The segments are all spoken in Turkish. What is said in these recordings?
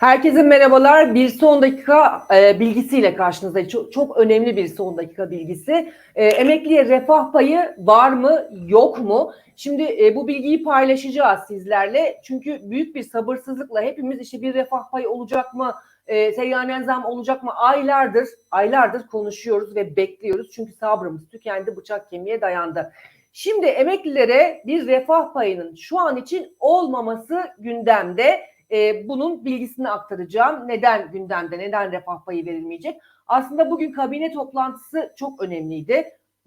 Herkese merhabalar. Bir son dakika e, bilgisiyle karşınızdayım. Çok, çok önemli bir son dakika bilgisi. E, emekliye refah payı var mı, yok mu? Şimdi e, bu bilgiyi paylaşacağız sizlerle. Çünkü büyük bir sabırsızlıkla hepimiz işte bir refah payı olacak mı, e, seyyanen zam olacak mı? Aylardır, aylardır konuşuyoruz ve bekliyoruz. Çünkü sabrımız tükendi, bıçak kemiğe dayandı. Şimdi emeklilere bir refah payının şu an için olmaması gündemde. E, bunun bilgisini aktaracağım. Neden gündemde, neden refah payı verilmeyecek? Aslında bugün kabine toplantısı çok önemliydi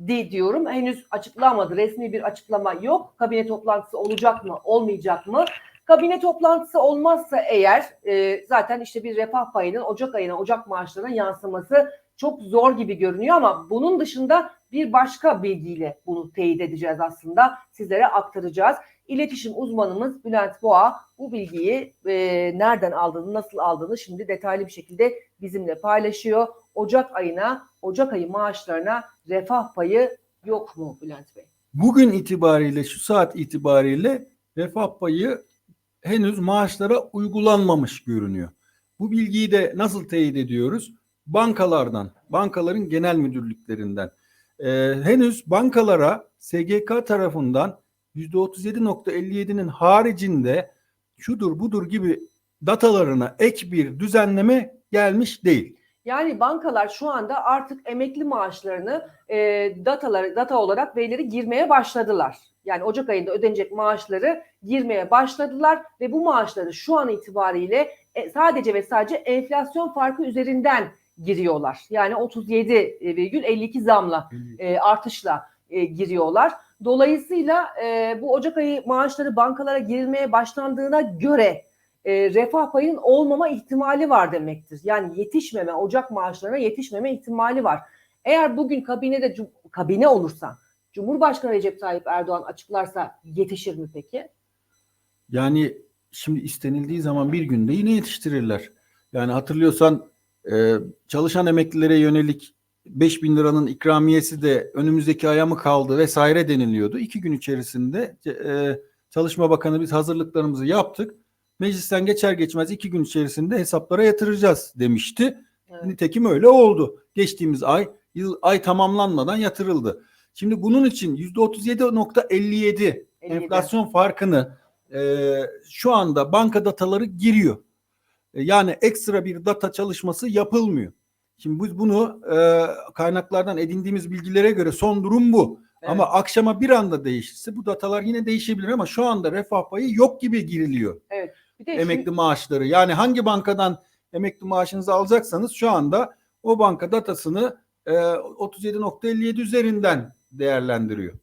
di diyorum. Henüz açıklanmadı. Resmi bir açıklama yok. Kabine toplantısı olacak mı, olmayacak mı? Kabine toplantısı olmazsa eğer e, zaten işte bir refah payının Ocak ayına, Ocak maaşlarına yansıması çok zor gibi görünüyor ama bunun dışında bir başka bilgiyle bunu teyit edeceğiz aslında. Sizlere aktaracağız. İletişim uzmanımız Bülent Boğa bu bilgiyi e, nereden aldığını, nasıl aldığını şimdi detaylı bir şekilde bizimle paylaşıyor. Ocak ayına, Ocak ayı maaşlarına refah payı yok mu Bülent Bey? Bugün itibariyle, şu saat itibariyle refah payı henüz maaşlara uygulanmamış görünüyor. Bu bilgiyi de nasıl teyit ediyoruz? Bankalardan, bankaların genel müdürlüklerinden. Ee, henüz bankalara SGK tarafından %37.57'nin haricinde şudur budur gibi datalarına ek bir düzenleme gelmiş değil. Yani bankalar şu anda artık emekli maaşlarını e, dataları data olarak verileri girmeye başladılar. Yani Ocak ayında ödenecek maaşları girmeye başladılar ve bu maaşları şu an itibariyle e, sadece ve sadece enflasyon farkı üzerinden giriyorlar. Yani 37,52 zamla e, artışla e, giriyorlar. Dolayısıyla e, bu Ocak ayı maaşları bankalara girilmeye başlandığına göre e, refah payının olmama ihtimali var demektir. Yani yetişmeme, Ocak maaşlarına yetişmeme ihtimali var. Eğer bugün kabinede kabine olursa, Cumhurbaşkanı Recep Tayyip Erdoğan açıklarsa yetişir mi peki? Yani şimdi istenildiği zaman bir günde yine yetiştirirler. Yani hatırlıyorsan e, çalışan emeklilere yönelik 5 bin liranın ikramiyesi de önümüzdeki aya mı kaldı vesaire deniliyordu. İki gün içerisinde e, Çalışma Bakanı biz hazırlıklarımızı yaptık. Meclisten geçer geçmez iki gün içerisinde hesaplara yatıracağız demişti. Evet. Nitekim öyle oldu. Geçtiğimiz ay yıl ay tamamlanmadan yatırıldı. Şimdi bunun için %37.57 enflasyon farkını e, şu anda banka dataları giriyor. E, yani ekstra bir data çalışması yapılmıyor. Şimdi biz bunu e, kaynaklardan edindiğimiz bilgilere göre son durum bu. Evet. Ama akşama bir anda değişirse bu datalar yine değişebilir ama şu anda refah payı yok gibi giriliyor Bir de emekli şimdi- maaşları. Yani hangi bankadan emekli maaşınızı alacaksanız şu anda o banka datasını e, 37.57 üzerinden değerlendiriyor.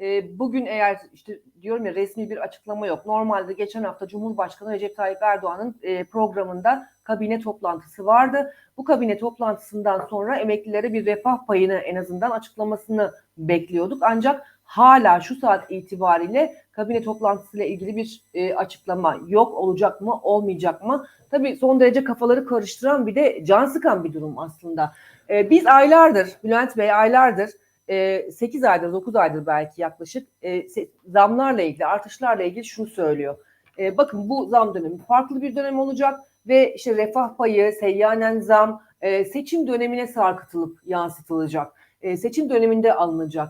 E, bugün eğer işte diyorum ya resmi bir açıklama yok. Normalde geçen hafta Cumhurbaşkanı Recep Tayyip Erdoğan'ın e, programında kabine toplantısı vardı. Bu kabine toplantısından sonra emeklilere bir refah payını en azından açıklamasını bekliyorduk. Ancak hala şu saat itibariyle kabine toplantısıyla ilgili bir e, açıklama yok. Olacak mı, olmayacak mı? Tabii son derece kafaları karıştıran bir de can sıkan bir durum aslında. E, biz aylardır, Bülent Bey aylardır e, 8 aydır 9 aydır belki yaklaşık e, zamlarla ilgili artışlarla ilgili şunu söylüyor. E, bakın bu zam dönemi farklı bir dönem olacak ve işte refah payı, seyyanen zam e, seçim dönemine sarkıtılıp yansıtılacak. E, seçim döneminde alınacak.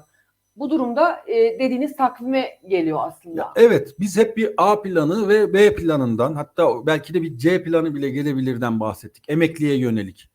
Bu durumda dediğiniz takvime geliyor aslında. Evet biz hep bir A planı ve B planından hatta belki de bir C planı bile gelebilirden bahsettik. Emekliye yönelik.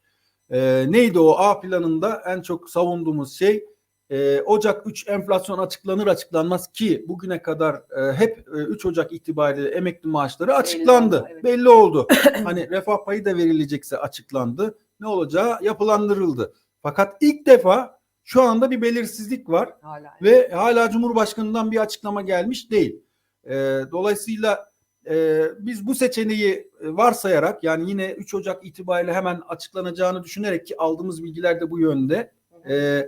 Neydi o A planında en çok savunduğumuz şey e, Ocak 3 enflasyon açıklanır açıklanmaz ki bugüne kadar e, hep e, 3 Ocak itibariyle emekli maaşları açıklandı. oldu, evet. Belli oldu. hani refah payı da verilecekse açıklandı. Ne olacağı yapılandırıldı. Fakat ilk defa şu anda bir belirsizlik var Hala. ve hala Cumhurbaşkanı'ndan bir açıklama gelmiş değil. E, dolayısıyla e, biz bu seçeneği e, varsayarak yani yine 3 Ocak itibariyle hemen açıklanacağını düşünerek ki aldığımız bilgiler de bu yönde. E,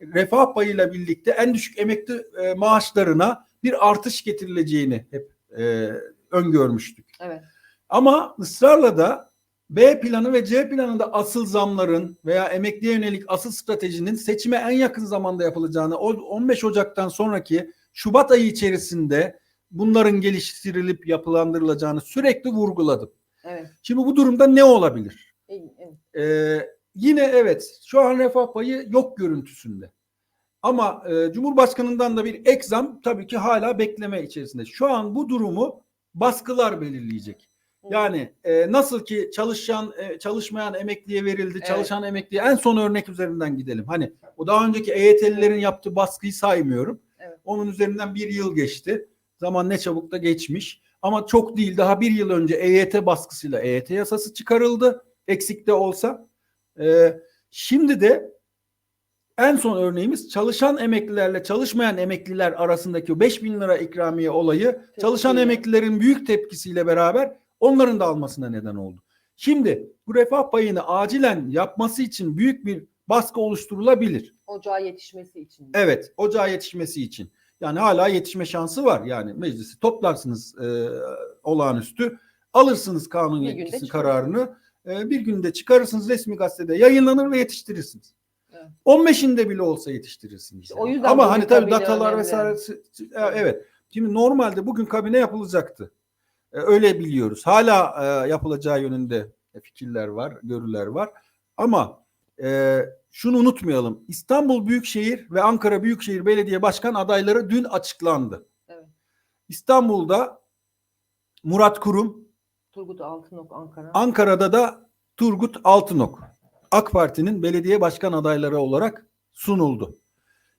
refah payıyla birlikte en düşük emekli e, maaşlarına bir artış getirileceğini hep e, öngörmüştük. Evet. Ama ısrarla da B planı ve C planında asıl zamların veya emekliye yönelik asıl stratejinin seçime en yakın zamanda yapılacağını, o 15 Ocak'tan sonraki Şubat ayı içerisinde bunların geliştirilip yapılandırılacağını sürekli vurguladım. Evet. Şimdi bu durumda ne olabilir? iyi, evet. Ee, yine evet şu an refah payı yok görüntüsünde. Ama e, Cumhurbaşkanı'ndan da bir ek zam tabii ki hala bekleme içerisinde. Şu an bu durumu baskılar belirleyecek. Yani e, nasıl ki çalışan e, çalışmayan emekliye verildi, Evet. çalışan emekliye en son örnek üzerinden gidelim. Hani o daha önceki EYT'lilerin yaptığı baskıyı saymıyorum. Evet. Onun üzerinden bir yıl geçti. Zaman ne çabuk da geçmiş. Ama çok değil daha bir yıl önce EYT baskısıyla EYT yasası çıkarıldı. Eksik de olsa. E, şimdi de en son örneğimiz çalışan emeklilerle çalışmayan emekliler arasındaki o 5 bin lira ikramiye olayı çalışan Tepkiyle. emeklilerin büyük tepkisiyle beraber onların da almasına neden oldu. Şimdi bu refah payını acilen yapması için büyük bir baskı oluşturulabilir. Ocağa yetişmesi için. Evet, ocağa yetişmesi için. Yani hala yetişme şansı var. Yani meclisi toplarsınız e, olağanüstü, alırsınız kanun yetkisi kararını, e, bir günde çıkarırsınız resmi gazetede yayınlanır ve yetiştirirsiniz. Evet. 15'inde bile olsa yetiştirirsiniz. İşte yani. o yüzden Ama hani tabii datalar önemli. vesaire e, evet. Şimdi normalde bugün kabine yapılacaktı. E, öyle biliyoruz. Hala e, yapılacağı yönünde fikirler var, görüler var. Ama e, şunu unutmayalım. İstanbul Büyükşehir ve Ankara Büyükşehir Belediye Başkan adayları dün açıklandı. Evet. İstanbul'da Murat Kurum, Turgut Altınok Ankara. Ankara'da da Turgut Altınok. AK Parti'nin belediye başkan adayları olarak sunuldu.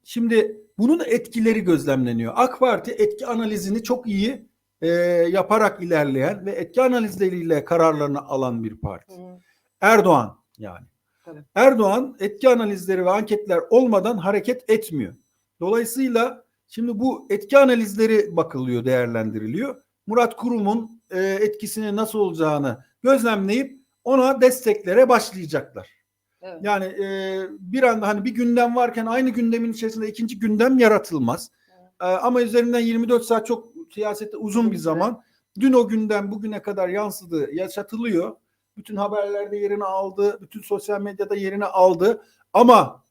Şimdi bunun etkileri gözlemleniyor. AK Parti etki analizini çok iyi e, yaparak ilerleyen ve etki analizleriyle kararlarını alan bir parti. Hı. Erdoğan yani. Tabii. Erdoğan etki analizleri ve anketler olmadan hareket etmiyor. Dolayısıyla şimdi bu etki analizleri bakılıyor, değerlendiriliyor. Murat Kurum'un e, etkisinin nasıl olacağını gözlemleyip ona desteklere başlayacaklar. Evet. Yani e, bir anda hani bir gündem varken aynı gündemin içerisinde ikinci gündem yaratılmaz. E, ama üzerinden 24 saat çok siyasette uzun bir Uzun süre. zaman. Dün o gündem bugüne kadar yansıdı, yaşatılıyor. Bütün haberlerde yerini aldı, bütün sosyal medyada yerini aldı. Ama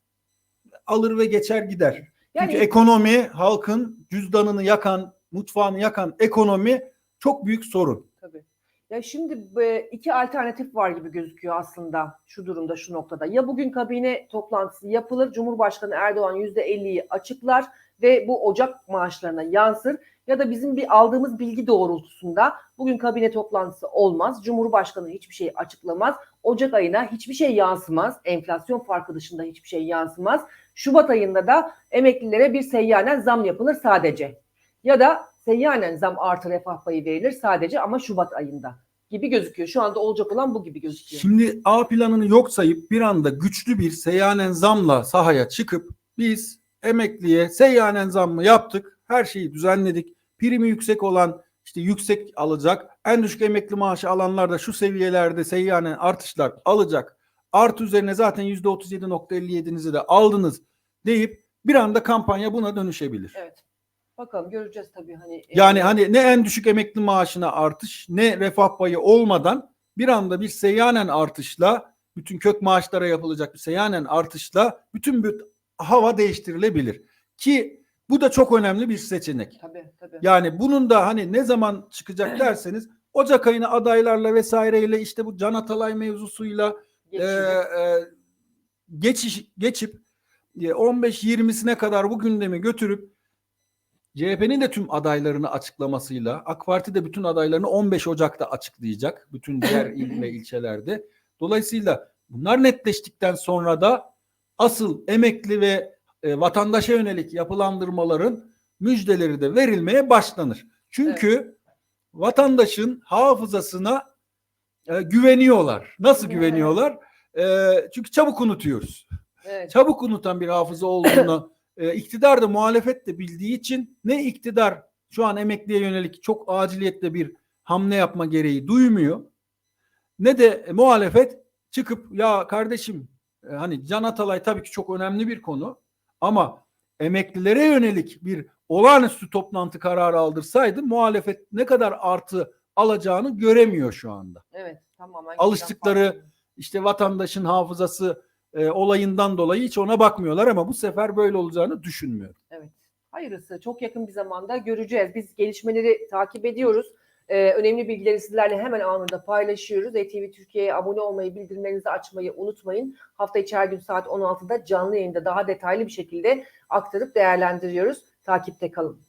alır ve geçer gider. Yani Çünkü ekonomi halkın cüzdanını yakan, mutfağını yakan ekonomi çok büyük sorun. Tabii. Ya şimdi iki alternatif var gibi gözüküyor aslında şu durumda şu noktada. Ya bugün kabine toplantısı yapılır, Cumhurbaşkanı Erdoğan %50'yi açıklar ve bu Ocak maaşlarına yansır ya da bizim bir aldığımız bilgi doğrultusunda bugün kabine toplantısı olmaz. Cumhurbaşkanı hiçbir şey açıklamaz. Ocak ayına hiçbir şey yansımaz. Enflasyon farkı dışında hiçbir şey yansımaz. Şubat ayında da emeklilere bir seyyanen zam yapılır sadece. Ya da seyyanen zam artı refah payı verilir sadece ama Şubat ayında gibi gözüküyor. Şu anda olacak olan bu gibi gözüküyor. Şimdi A planını yok sayıp bir anda güçlü bir seyyanen zamla sahaya çıkıp biz emekliye seyyanen zammı yaptık. Her şeyi düzenledik. Primi yüksek olan işte yüksek alacak. En düşük emekli maaşı alanlar da şu seviyelerde seyyanen artışlar alacak. Artı üzerine zaten %37.57'nizi de aldınız deyip bir anda kampanya buna dönüşebilir. Evet. Bakalım göreceğiz tabii hani. Yani e, hani ne en düşük emekli maaşına artış ne refah payı olmadan bir anda bir seyyanen artışla bütün kök maaşlara yapılacak bir seyyanen artışla bütün bir hava değiştirilebilir. Ki bu da çok önemli bir seçenek. tabii tabii. Yani bunun da hani ne zaman çıkacak derseniz Ocak ayına adaylarla vesaireyle işte bu Can Atalay mevzusuyla e, e, geçiş geçip e, 15-20'sine kadar bu gündemi götürüp CHP'nin de tüm adaylarını açıklamasıyla AK Parti de bütün adaylarını 15 Ocak'ta açıklayacak. Bütün diğer il ve ilçelerde. Dolayısıyla bunlar netleştikten sonra da asıl emekli ve e, vatandaşa yönelik yapılandırmaların müjdeleri de verilmeye başlanır. Çünkü vatandaşın hafızasına e, güveniyorlar. Nasıl Evet. güveniyorlar? E, çünkü çabuk unutuyoruz evet. çabuk unutan bir hafıza olduğunu e, iktidar da muhalefet de bildiği için ne iktidar şu an emekliye yönelik çok aciliyetle bir hamle yapma gereği duymuyor ne de e, muhalefet çıkıp ya kardeşim e, hani Can Atalay tabii ki çok önemli bir konu ama emeklilere yönelik bir olağanüstü toplantı kararı aldırsaydı muhalefet ne kadar artı alacağını göremiyor şu anda. Evet. Tamamen. Alıştıkları- işte vatandaşın hafızası e, olayından dolayı hiç ona bakmıyorlar ama bu sefer böyle olacağını düşünmüyorum. Evet. Hayırlısı çok yakın bir zamanda göreceğiz. Biz gelişmeleri takip ediyoruz. Ee, önemli bilgileri sizlerle hemen anında paylaşıyoruz. ETV Türkiye'ye abone olmayı, bildirimlerinizi açmayı unutmayın. Hafta içi her gün saat 16'da canlı yayında daha detaylı bir şekilde aktarıp değerlendiriyoruz. Takipte kalın.